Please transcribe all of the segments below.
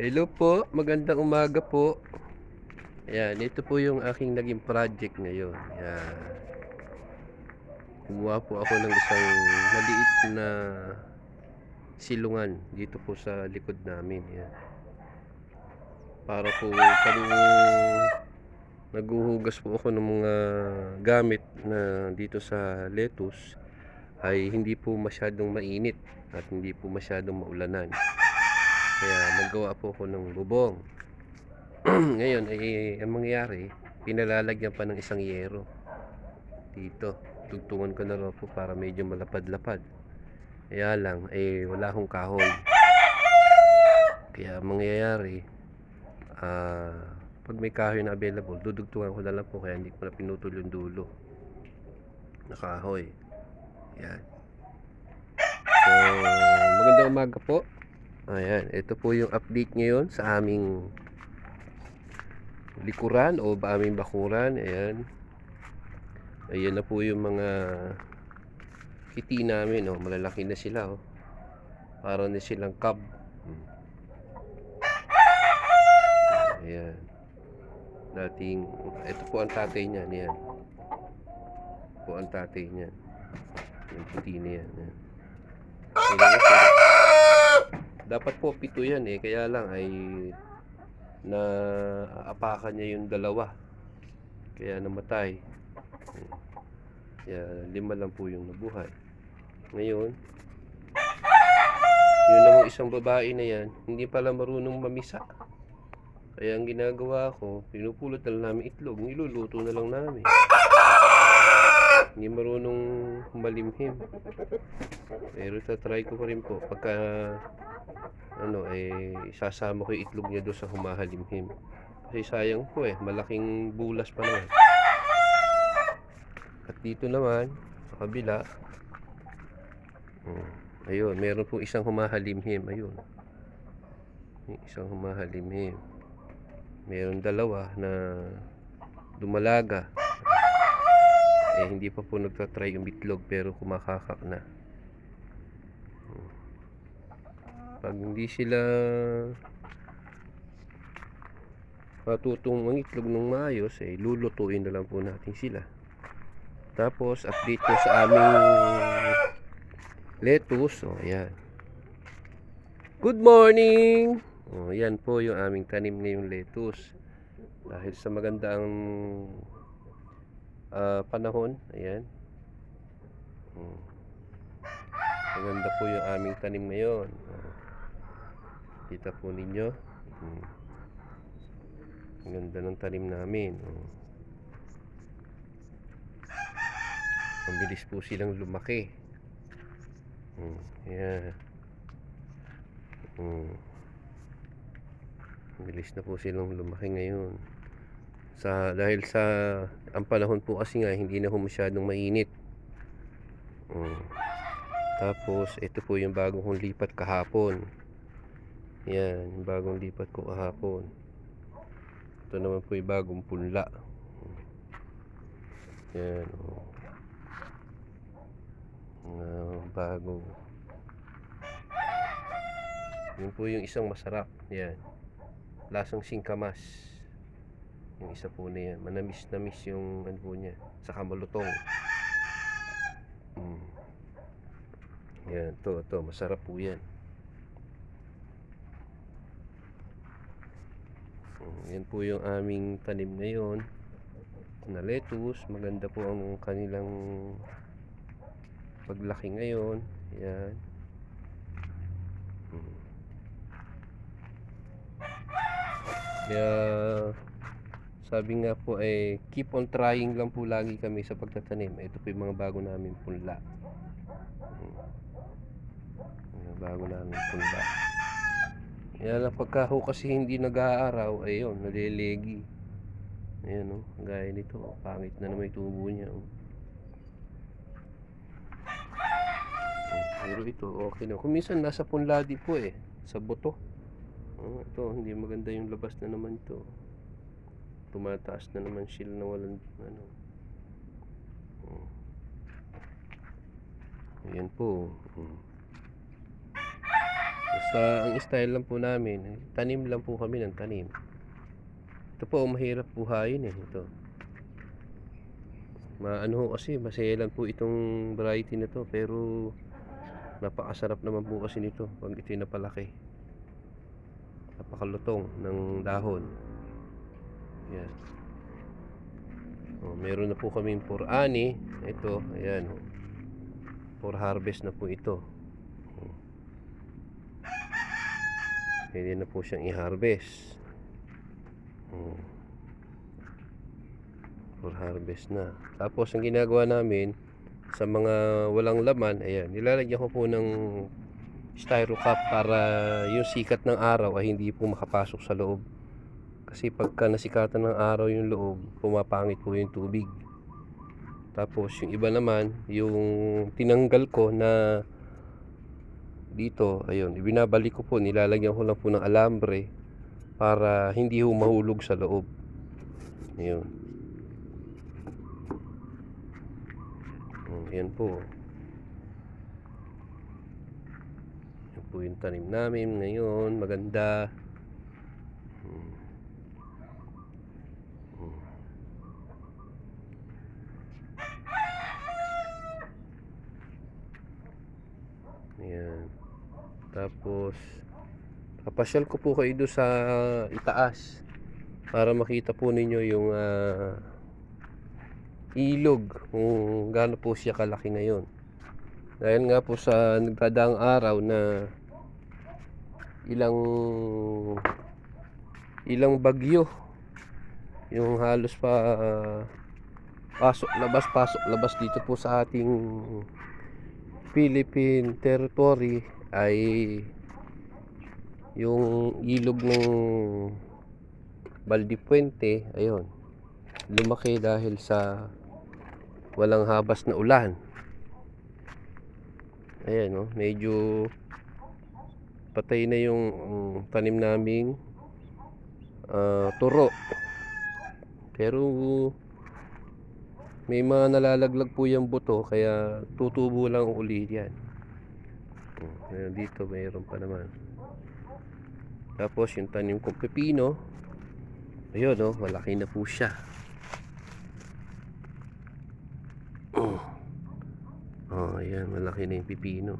Hello po, magandang umaga po. Ayan, ito po yung aking naging project ngayon. Ayan. Kumuha po ako ng isang maliit na silungan dito po sa likod namin. Ayan. Para po pag naghuhugas po ako ng mga gamit na dito sa lettuce ay hindi po masyadong mainit at hindi po masyadong maulanan. Kaya naggawa po ako ng bubong. Ngayon, eh, ang mangyayari, pinalalagyan pa ng isang yero. Dito. Tugtungan ko na raw po para medyo malapad-lapad. Kaya lang, eh, wala akong kahoy. Kaya ang mangyayari, ah, pag may kahoy na available, dudugtungan ko na lang po kaya hindi ko na pinutol yung dulo. Na kahoy. Yan. So, magandang umaga po. Ayan, ito po yung update ngayon sa aming likuran o ba aming bakuran. Ayan. Ayan na po yung mga kiti namin. Oh. Malalaki na sila. Oh. Para na silang cub. Ayan. Dating, ito po ang tatay niyan. Ayan. Ito po ang tatay niyan. Yung puti na yan. Ayan. Ayan. Dapat po pito yan eh, kaya lang ay na apakan niya yung dalawa. Kaya namatay. Kaya lima lang po yung nabuhay. Ngayon, yun namang isang babae na yan, hindi pala marunong mamisa. Kaya ang ginagawa ko, pinupulot na lang namin itlog, niluluto na lang namin. Hindi marunong malimhim. Pero tatry ko pa rin po pagka ano eh isasama ko yung itlog niya doon sa humahalimhim. Kasi sayang po eh, malaking bulas pa naman. At dito naman sa kabila hmm, ayun, meron po isang humahalimhim, ayun. May isang humahalimhim. Meron dalawa na dumalaga. Eh hindi pa po nagtatry yung bitlog pero kumakakak na. Pag hindi sila matutong mangitlog ng maayos eh lulutuin na lang po natin sila. Tapos update ko sa aming lettuce. Oh ayan. Good morning! Oh yan po yung aming tanim ngayong lettuce. Dahil sa magandang ah, panahon ayan. Hmm. Maganda po yung aming tanim ngayon. Kita po ninyo. Hmm. Ang ganda ng tanim namin. Oh. Mabilis po silang lumaki. Hmm. Yeah. Hmm. Mabilis na po silang lumaki ngayon. Sa dahil sa ang panahon po kasi nga hindi na ho masyadong mainit. Hmm. Tapos, ito po yung bagong kong lipat kahapon. Yan, yung bagong lipat ko kahapon. Ito naman po yung bagong punla. Yan, oh. Uh, bago. Yun po yung isang masarap. Yan. Lasang singkamas. Yung isa po na yan. Manamis-namis yung ano po niya. Saka malutong. Mm. Yan, to, to, masarap po yan. Yan po yung aming tanim ngayon na lettuce. Maganda po ang kanilang paglaki ngayon. Yan. Mm. Kaya sabi nga po ay keep on trying lang po lagi kami sa pagtatanim. Ito po yung mga bago namin punla. Mm. Mga bago namin punla. Kaya lang pagka ho kasi hindi nag-aaraw, ayun, nalilegi. Ayan o, gaya nito. oh, Pangit na naman yung tubo niya. Oh. Oh, Pero ito, okay na. Kung minsan nasa punla din po eh, sa buto. Oh, ito, hindi maganda yung labas na naman ito tumataas na naman sila na walang ano oh. ayan po oh. Basta ang style lang po namin, tanim lang po kami ng tanim. Ito po, mahirap buhayin eh. Ito. Maano kasi, maselan po itong variety na to. Pero, napakasarap naman po kasi nito pag ito napalaki. Napakalutong ng dahon. Yan. Oh, meron na po kaming for ani. Ito, ayan. For harvest na po ito. Oh. Pwede na po siyang i-harvest. Oh. For harvest na. Tapos ang ginagawa namin sa mga walang laman, ayan, nilalagyan ko po ng styro cup para yung sikat ng araw ay hindi po makapasok sa loob. Kasi pagka nasikatan ng araw yung loob, pumapangit po yung tubig. Tapos yung iba naman, yung tinanggal ko na dito, ayun, ibinabalik ko po, nilalagyan ko lang po ng alambre para hindi ho mahulog sa loob. Ayun. Oh, yan po. Yan po yung tanim namin ngayon. Maganda. Hmm. Hmm. Ayan. Tapos, papasyal ko po kayo doon sa itaas para makita po ninyo yung ah, ilog kung gaano po siya kalaki ngayon. Dahil nga po sa nagdadaang araw na ilang ilang bagyo yung halos pa ah, pasok labas pasok labas dito po sa ating Philippine territory ay yung ilog ng Baldipuente ayun lumaki dahil sa walang habas na ulan. Ayan no medyo patay na yung mm, tanim naming ah, turo. Pero may mga nalalaglag po yung buto kaya tutubo lang uli yan. Oh, ayan, dito mayroon pa naman. Tapos yung tanim kong pepino ayun no malaki na po siya. Oh, oh ayan malaki na yung pepino.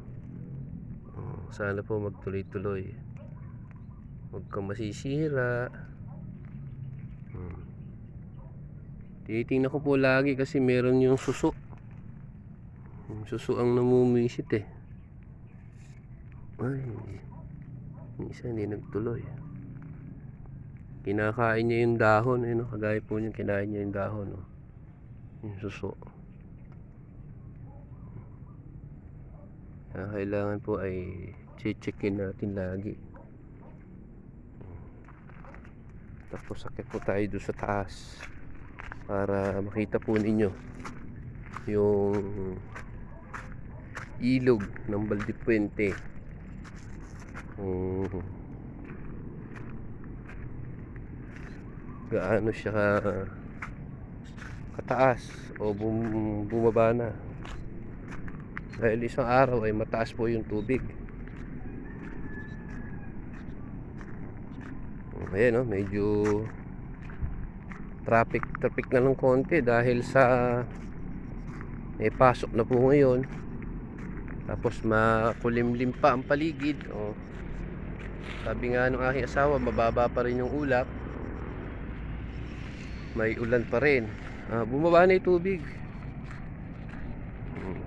Oh, sana po magtuloy-tuloy. Huwag kang masisira. Hmm. tinitingnan ko po lagi kasi meron yung suso. Yung suso ang namumisit eh ay yung isa hindi nagtuloy kinakain niya yung dahon eh, no? kagaya po niya kinain niya yung dahon no? yung suso Kaya kailangan po ay checkin natin lagi tapos sakit po tayo doon sa taas para makita po ninyo yung ilog ng Baldipuente kung gaano siya ka- kataas o bum, bumaba na? Dahil isang araw ay mataas po yung tubig. Ayan o medyo traffic traffic na ng konti dahil sa may pasok na po ngayon. Tapos makulimlim pa ang paligid o sabi nga ng aking asawa mababa pa rin yung ulap. May ulan pa rin. Ah, bumaba na yung tubig. Hmm.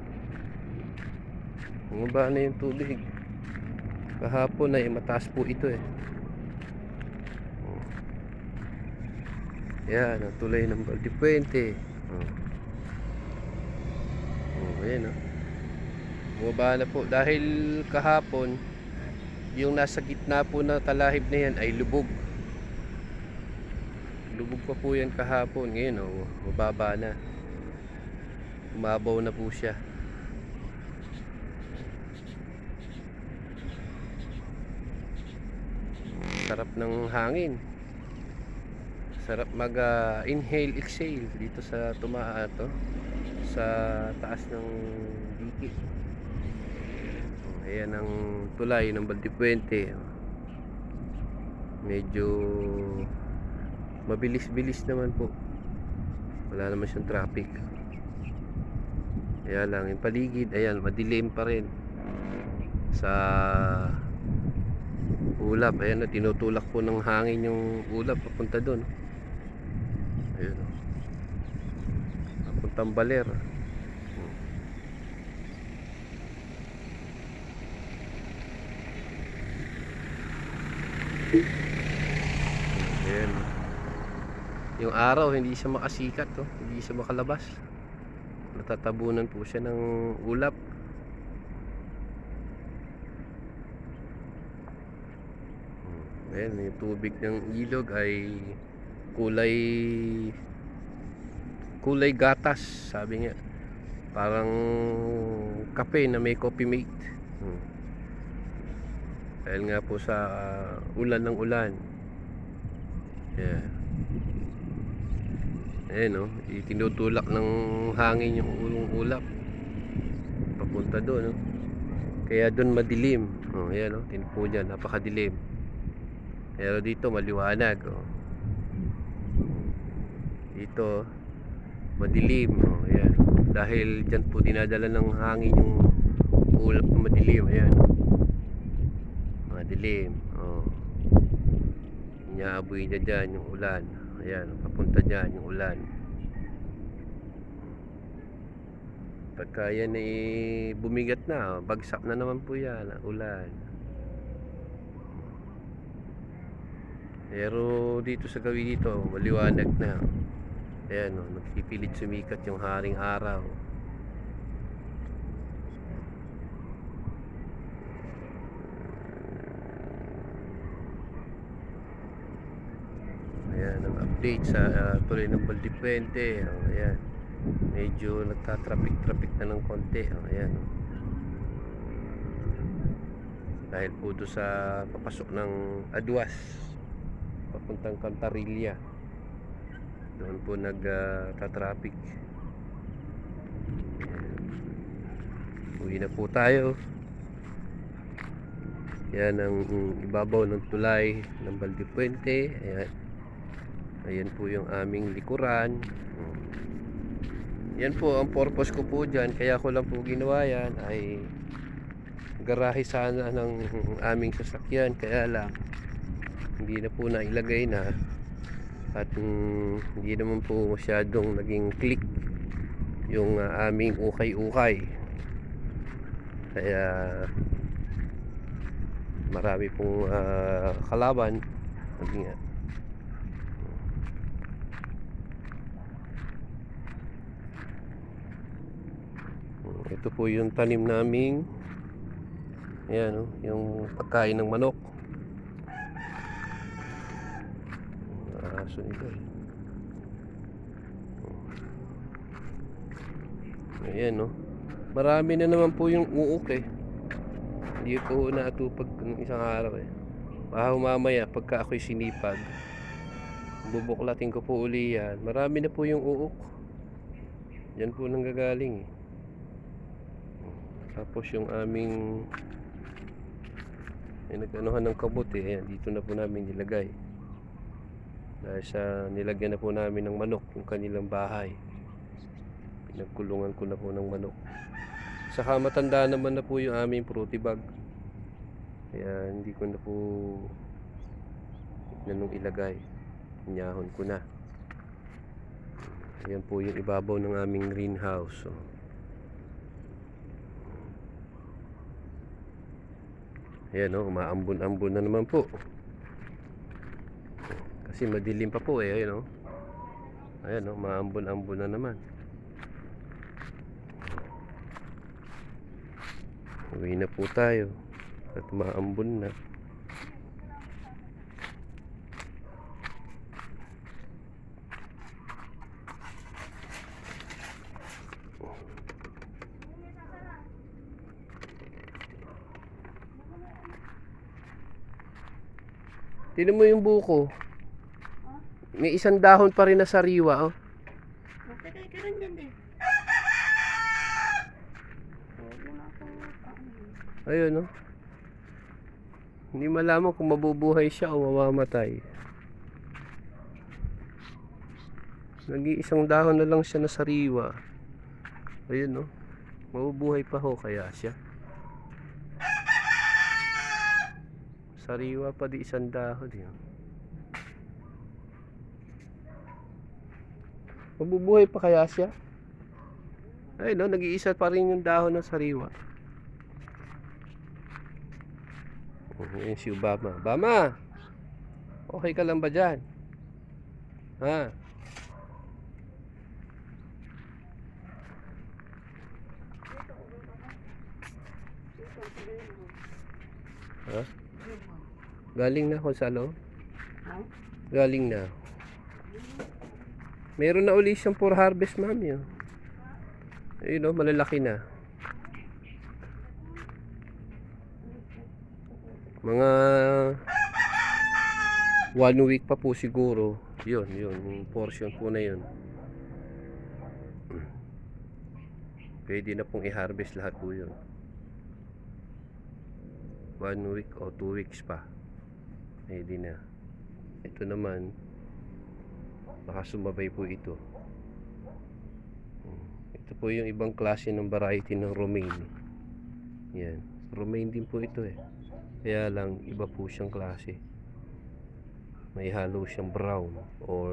bumaba na yung tubig. Kahapon ay mataas po ito eh. Oh. yan ang tulay ng Baldipuente oh. oh, ayan oh bumaba na po. Dahil kahapon yung nasa gitna po na talahib na yan ay lubog. Lubog pa po yan kahapon. Ngayon oh, mababa na. Umabaw na po siya. Sarap ng hangin. Sarap mag ah, inhale exhale dito sa tumaa to sa taas ng dikit Ayan ang tulay ng Baldipuente. Medyo mabilis-bilis naman po. Wala naman siyang traffic. Kaya lang, yung paligid, ayan, madilim pa rin. Sa ulap, ayan na, tinutulak po ng hangin yung ulap papunta doon. Ayun. oh. Papuntang baler. Ayan. Yung araw, hindi siya makasikat, oh. hindi siya makalabas. Natatabunan po siya ng ulap. Hmm. Ayan, yung tubig ng ilog ay kulay kulay gatas, sabi niya. Parang kape na may coffee mate. Hmm. Dahil nga po sa uh, ulan ng ulan. Yeah. Ayan o, itinutulak ng hangin yung ulong ulap. Papunta doon, no? Kaya doon madilim. Oh, ayan o, tinupo dyan, napakadilim. Pero dito maliwanag, oh. Dito, madilim, oh, ayan. Dahil dyan po dinadala ng hangin yung ulap na madilim, ayan. Madilim, oh. Inaaboy niya dyan yung ulan. Ayan, papunta dyan yung ulan. Pagka yan ay bumigat na, bagsak na naman po yan, ulan. Pero dito sa gawi dito, maliwanag na. Ayan, oh, nagpipilit sumikat yung haring araw. Ayan, ang update sa uh, tuloy ng Baldipuente. Oh, ayan. Medyo nagtatraffic-traffic na ng konti. Oh, ayan. oh. Dahil po doon sa papasok ng Aduas. Papuntang Cantarilla. Doon po nagtatraffic. Uwi na po tayo. Yan ang ibabaw ng tulay ng Baldipuente. Ayan. Ayan po yung aming likuran. Yan po ang purpose ko po dyan. Kaya ko lang po ginawa yan ay garahe sana ng aming sasakyan. Kaya lang hindi na po nailagay na at mm, hindi naman po masyadong naging click yung ah, aming ukay-ukay. Kaya marami pong ah, kalaban. Sabi nga, Ito po yung tanim naming Ayan oh, yung pagkain ng manok. Aso nito eh. Ayan oh. Marami na naman po yung uok eh. Hindi ko natupag ng isang araw eh. Baka mamaya pagka ako'y sinipag, bubuklatin ko po uli yan. Marami na po yung uok. Yan po nanggagaling eh. Tapos yung aming ay nag-anuhan ng kabuti, ayan, dito na po namin nilagay. Dahil sa nilagyan na po namin ng manok yung kanilang bahay. Pinagkulungan ko na po ng manok. Saka matanda naman na po yung aming fruity bag. Kaya hindi ko na po nanong ilagay. Inyahon ko na. Ayan po yung ibabaw ng aming greenhouse. Oh. Ayan o, umaambon-ambon na naman po. Kasi madilim pa po eh, ayan o. Ayan o, umaambon-ambon na naman. Uwi na po tayo. At umaambon na. Tinan mo yung buko. May isang dahon pa rin na sariwa, oh. Magkakay ka rin dyan ano. Ayun, no? Hindi malaman kung mabubuhay siya o mamamatay. Nag-iisang dahon na lang siya na sariwa. Ayun, no? Mabubuhay pa ho kaya siya. Sariwa pa di isang dahon. Yun. Mabubuhay pa kaya siya? Ayun, no? Nag-iisa pa rin yung dahon ng sariwa. Ngayon si Obama. Obama! Okay ka lang ba dyan? Ha? Galing na ako sa loob? Ha? Galing na. Meron na uli siyang for harvest, ma'am. Yun. Ayun, oh, malalaki na. Mga one week pa po siguro. Yun, yun. Yung portion po na yun. Pwede na pong i-harvest lahat po yun. One week o two weeks pa. Pwede na. Ito naman, baka sumabay po ito. Ito po yung ibang klase ng variety ng romaine. Yan. Romaine din po ito eh. Kaya lang, iba po siyang klase. May halo siyang brown or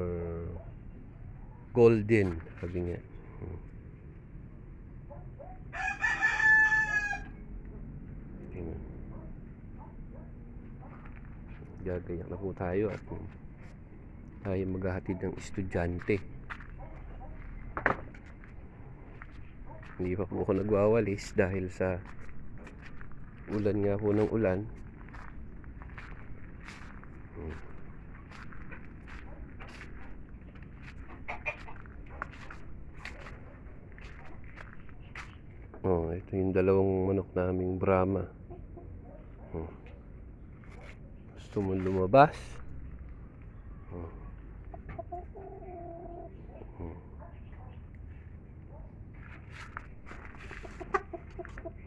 golden. Sabi nga. Hmm. Tingnan. Gagayak na po tayo at tayo maghahatid ng estudyante. Hindi pa po ako nagwawalis dahil sa ulan nga po ng ulan. Oh, ito yung dalawang manok naming Brahma. Hmm. Gusto mo lumabas?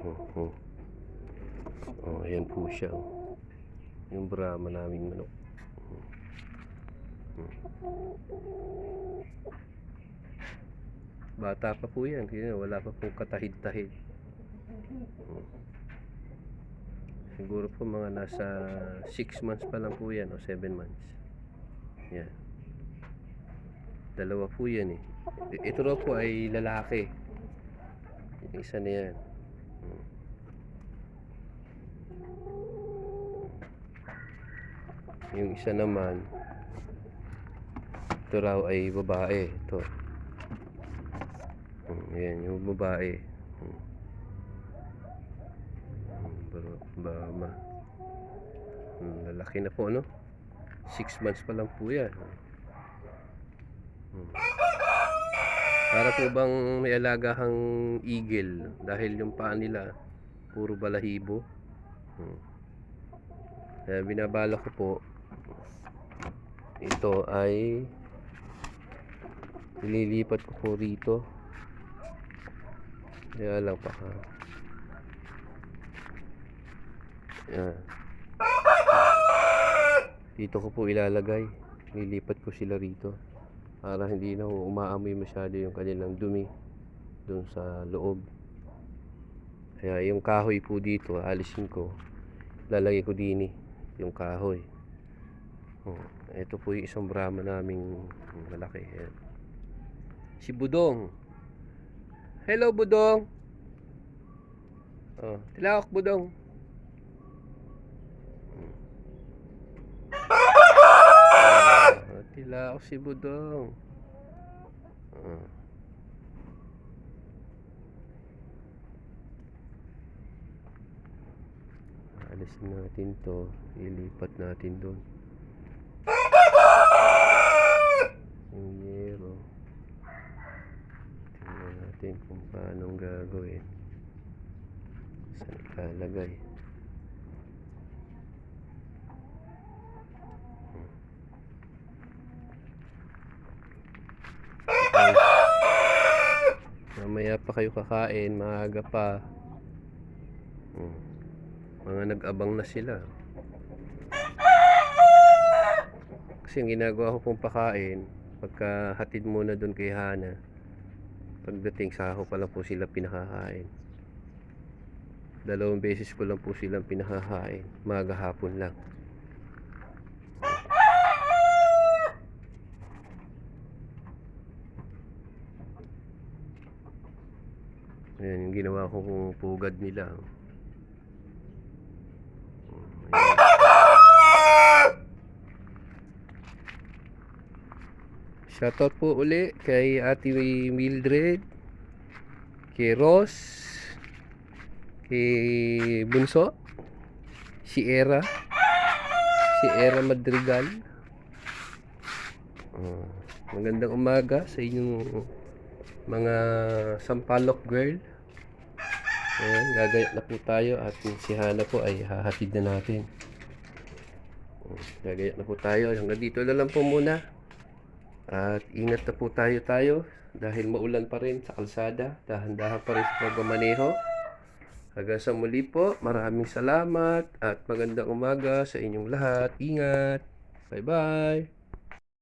Oh, oh. Oh, ayan po siya. oh. Yung Brahma naming manok. Bata pa po yan. Wala pa pong katahid-tahid. Hmm. Siguro po mga nasa 6 months pa lang po yan o 7 months. Yan. Dalawa po yan eh. Ito raw po ay lalaki. Yung isa na yan. Hmm. Yung isa naman, ito raw ay babae. Ito. Hmm, Ayan, yung babae. Hmm, Bama. Hmm, lalaki na po, no? Six months pa lang po yan. Hmm. Para po bang may alagahang eagle dahil yung paa nila puro balahibo. Hmm. Kaya binabala ko po ito ay ililipat ko po rito. Kaya lang pa ha. Yan. Dito ko po ilalagay. Lilipat ko sila rito. Para hindi na umaamoy masyado yung kanilang dumi doon sa loob. Kaya yung kahoy po dito, alisin ko. Lalagay ko dini yung kahoy. Oh, ito po yung isang brahma naming malaki. Ayan. Si Budong. Hello, Budong. Oh, tilawak, Budong. Tilawak si Budong. Ah. Alisin natin to. Ilipat natin doon. Yung yero. Tingnan natin kung paano gagawin. Saan ilalagay. Okay. Mamaya pa kayo kakain, maaga pa. Hmm. Mga nag-abang na sila. Kasi ang ginagawa ko pong pakain, pagka hatid muna doon kay Hana, pagdating sa ako pa lang po sila pinakakain. Dalawang beses ko lang po silang pinakakain. Maga hapon lang. Ayan, yung ginawa ko kung pugad nila. Ayan. Shoutout po uli kay Ate Mildred, kay Ross, kay Bunso, si Era, si Era Madrigal. Ah, magandang umaga sa inyong mga sampalok girl. Ayan, gagayat na po tayo at si Hana po ay hahatid na natin. Gagayat na po tayo. Hanggang dito na lang po muna. At ingat na po tayo tayo dahil maulan pa rin sa kalsada. Dahan-dahan pa rin sa pagmamaneho. Hanggang sa muli po, maraming salamat at magandang umaga sa inyong lahat. Ingat! Bye-bye!